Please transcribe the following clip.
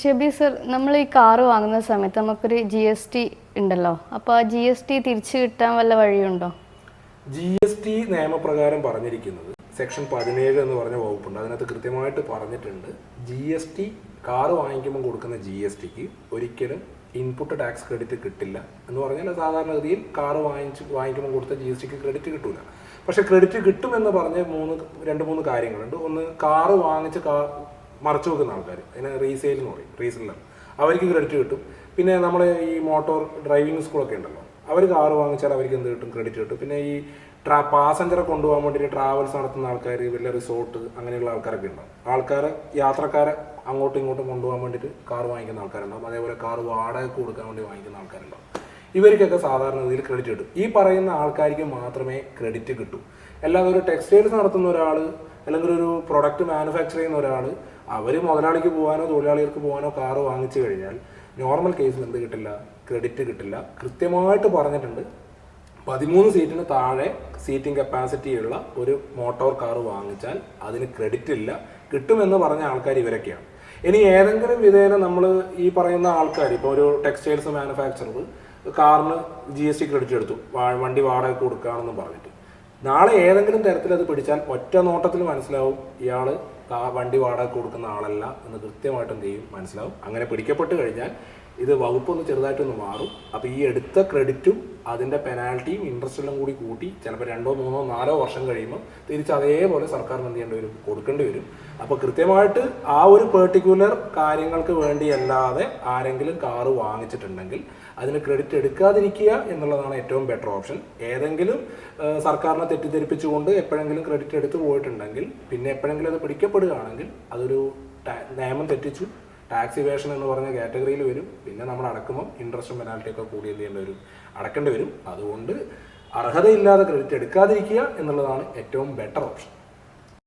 ഷബി sir നമ്മൾ ഈ car വാങ്ങുന്ന സമയത്ത് നമുക്കൊരു ജി എസ് ടി ഉണ്ടല്ലോ. അപ്പോൾ ആ ജി എസ് ടി തിരിച്ചു കിട്ടാൻ വല്ല വഴിയുണ്ടോ? ജി എസ് ടി നിയമപ്രകാരം പറഞ്ഞിരിക്കുന്നത് സെക്ഷൻ പതിനേഴ് എന്ന് പറഞ്ഞ വകുപ്പുണ്ട്. അതിനകത്ത് കൃത്യമായിട്ട് പറഞ്ഞിട്ടുണ്ട് ജി എസ് ടി കാറ് വാങ്ങിക്കുമ്പോൾ കൊടുക്കുന്ന ജി എസ് ടിക്ക് ഒരിക്കലും ഇൻപുട്ട് ടാക്സ് ക്രെഡിറ്റ് കിട്ടില്ല എന്ന് പറഞ്ഞാൽ സാധാരണഗതിയിൽ കാറ് വാങ്ങിച്ച് വാങ്ങിക്കുമ്പോൾ കൊടുത്ത ജി എസ് ടിക്ക് ക്രെഡിറ്റ് കിട്ടില്ല പക്ഷേ ക്രെഡിറ്റ് കിട്ടുമെന്ന് പറഞ്ഞ് മൂന്ന് രണ്ട് മൂന്ന് കാര്യങ്ങളുണ്ട്. ഒന്ന് കാറ് വാങ്ങിച്ച് മറച്ചു വെക്കുന്ന ആൾക്കാർ അതിനെ റീസെയിൽ എന്ന് പറയും. റീസെല്ലർ അവർക്ക് ക്രെഡിറ്റ് കിട്ടും. പിന്നെ നമ്മൾ ഈ മോട്ടോർ ഡ്രൈവിംഗ് സ്കൂളൊക്കെ ഉണ്ടല്ലോ. അവർ കാർ വാങ്ങിച്ചാൽ അവർക്ക് എന്ത് കിട്ടും? ക്രെഡിറ്റ് കിട്ടും. പിന്നെ ഈ ട്രാ പാസഞ്ചറെ കൊണ്ടുപോകാൻ വേണ്ടിയിട്ട് ട്രാവൽസ് നടത്തുന്ന ആൾക്കാർ വലിയ റിസോർട്ട് അങ്ങനെയുള്ള ആൾക്കാരൊക്കെ ഉണ്ടാവും. ആൾക്കാർ യാത്രക്കാരെ അങ്ങോട്ടും ഇങ്ങോട്ടും കൊണ്ടുപോകാൻ വേണ്ടിയിട്ട് കാർ വാങ്ങിക്കുന്ന ആൾക്കാരുണ്ടാവും. അതേപോലെ കാർ വാടകയ്ക്ക് കൊടുക്കാൻ വേണ്ടി വാങ്ങിക്കുന്ന ആൾക്കാരുണ്ടാവും. ഇവർക്കൊക്കെ സാധാരണ രീതിയിൽ ക്രെഡിറ്റ് കിട്ടും. ഈ പറയുന്ന ആൾക്കാർക്ക് മാത്രമേ ക്രെഡിറ്റ് കിട്ടൂ. അല്ലാതെ ഒരു ടെക്സ്റ്റൈൽസ് നടത്തുന്ന ഒരാൾ അല്ലെങ്കിൽ ഒരു പ്രൊഡക്റ്റ് മാനുഫാക്ചർ ചെയ്യുന്ന ഒരാൾ അവർ മുതലാളിക്ക് പോകാനോ തൊഴിലാളികൾക്ക് പോകാനോ കാറ് വാങ്ങിച്ചു കഴിഞ്ഞാൽ നോർമൽ കേസിൽ എന്ത് കിട്ടില്ല? ക്രെഡിറ്റ് കിട്ടില്ല. കൃത്യമായിട്ട് പറഞ്ഞിട്ടുണ്ട്. പതിമൂന്ന് സീറ്റിന് താഴെ സീറ്റിംഗ് കപ്പാസിറ്റി ഉള്ള ഒരു മോട്ടോർ കാർ വാങ്ങിച്ചാൽ അതിന് ക്രെഡിറ്റ് ഇല്ല. കിട്ടുമെന്ന് പറഞ്ഞ ആൾക്കാർ ഇവരൊക്കെയാണ്. ഇനി ഏതെങ്കിലും വിധേന നമ്മൾ ഈ പറയുന്ന ആൾക്കാർ ഇപ്പോൾ ഒരു ടെക്സ്റ്റൈൽസ് മാനുഫാക്ചറർ കാറിന് ജി എസ് ടി ക്രെഡിറ്റ് എടുത്തു വണ്ടി വാടക കൊടുക്കുകയാണെന്ന് പറഞ്ഞിട്ട്. നാളെ ഏതെങ്കിലും തരത്തിൽ അത് പിടിച്ചാൽ ഒറ്റ നോട്ടത്തിൽ മനസ്സിലാവും ഇയാൾ വണ്ടി വാടക കൊടുക്കുന്ന ആളല്ല എന്ന് കൃത്യമായിട്ടും എന്ത് ചെയ്യും? മനസ്സിലാവും? അങ്ങനെ പിടിക്കപ്പെട്ട് കഴിഞ്ഞാൽ ഇത് വകുപ്പൊന്ന് ചെറുതായിട്ടൊന്ന് മാറും. അപ്പോൾ ഈ എടുത്ത ക്രെഡിറ്റും അതിന്റെ പെനാൽറ്റിയും ഇൻട്രസ്റ്റെല്ലാം കൂടി കൂട്ടി ചിലപ്പോൾ രണ്ടോ മൂന്നോ നാലോ വർഷം കഴിയുമ്പോൾ തിരിച്ച് അതേപോലെ സർക്കാർ എന്ത് ചെയ്യേണ്ടി വരും? കൊടുക്കേണ്ടി വരും. അപ്പോൾ കൃത്യമായിട്ട് ആ ഒരു പെർട്ടിക്കുലർ കാര്യങ്ങൾക്ക് വേണ്ടിയല്ലാതെ ആരെങ്കിലും കാറ് വാങ്ങിച്ചിട്ടുണ്ടെങ്കിൽ അതിന് ക്രെഡിറ്റ് എടുക്കാതിരിക്കുക എന്നുള്ളതാണ് ഏറ്റവും ബെറ്റർ ഓപ്ഷൻ ഏതെങ്കിലും സർക്കാരിനെ തെറ്റിദ്ധരിപ്പിച്ചുകൊണ്ട് എപ്പോഴെങ്കിലും ക്രെഡിറ്റ് എടുത്തു പോയിട്ടുണ്ടെങ്കിൽ പിന്നെ എപ്പോഴെങ്കിലും അത് പിടിക്കപ്പെടുകയാണെങ്കിൽ അതൊരു നിയമം തെറ്റിച്ചു. ടാക്സ് ഇവേഷൻ എന്ന് പറഞ്ഞ കാറ്റഗറിയിൽ വരും. പിന്നെ നമ്മൾ അടക്കുമ്പോൾ ഇൻട്രസ്റ്റും പെനാൽറ്റി ഒക്കെ കൂടി എന്ത് ചെയ്യേണ്ടി വരും? അടക്കേണ്ടി വരും. അതുകൊണ്ട് അർഹതയില്ലാതെ ക്രെഡിറ്റ് എടുക്കാതിരിക്കുക എന്നുള്ളതാണ് ഏറ്റവും ബെറ്റർ ഓപ്ഷൻ